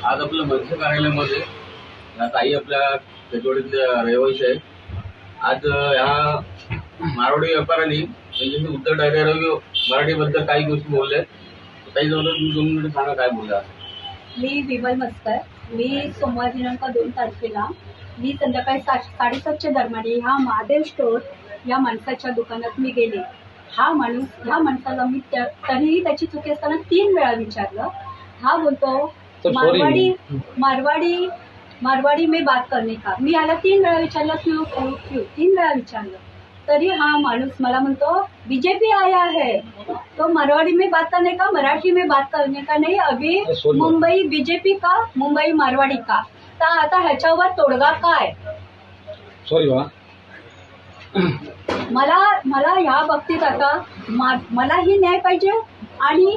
आज आपलं मध्य कार्यालयामध्ये ताई आपल्या कचवडीतल्या रहिवासी आहे आज ह्या मारवाडी व्यापाऱ्यांनी म्हणजे त्यांच्याशी उत्तर डायरेक्टर मराठीबद्दल काही गोष्टी बोलल्या ताई जवळ तुम्ही दोन मिनिट सांगा काय बोलला मी विमल मस्कर. मी सोमवार दिनांक दोन तारखेला मी संध्याकाळी सात साडेसातच्या दरम्यान ह्या महादेव स्टोर या माणसाच्या दुकानात मी गेले. हा माणूस ह्या माणसाला मी त्या तरीही त्याची चुकी असताना तीन वेळा विचारलं. हा बोलतो मारवाडी मारवाडी मारवाडी में बात करणे का। मी याला तीन वेळा विचारलं क्यू क्यू क्यू? तीन वेळा विचारलं. तरी हा माणूस मला म्हणतो बीजेपी आया है. तो मारवाड़ी में बात करने का मराठी में बात करने का नहीं अभी. मुंबई बीजेपी का मुंबई मारवाडी का। तर आता ह्याच्यावर तोडगा काय? सॉरी बा मला मला ह्या बाबतीत आता मा मलाही न्याय पाहिजे आणि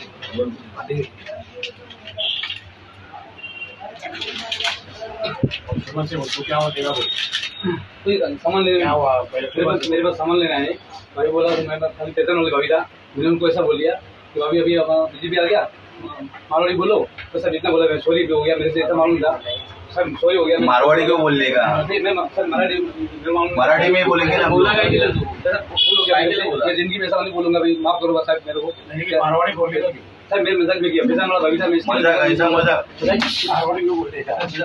नहीं बोलेगा मैं कोई सामान लेने क्या हुआ? मेरे पास सामान लेना है भाई बोला मैं खाली टेंशन हो गई भाभी था मैंने उनको ऐसा बोल दिया कि भाभी अभी बीजेपी आ गया मारवाड़ी बोलो तो सर इतना बोला सॉरी हो गया मेरे से ऐसा मालूम था सर सॉरी हो गया मारवाड़ी क्यों बोलने का मैं सर मराठी मराठी में बोलेंगे ना बोला काय गया काय बोला? मैं जिंदगी में ऐसा नहीं बोलूंगा भाई माफ करो बस साहब मेरे को मारवाडी बोलले का सर मेरे मजाक में किया मेरे सामने भाभी था मैं इसलिए- मजाक मजाक मारवाडी क्यों का अच्छा।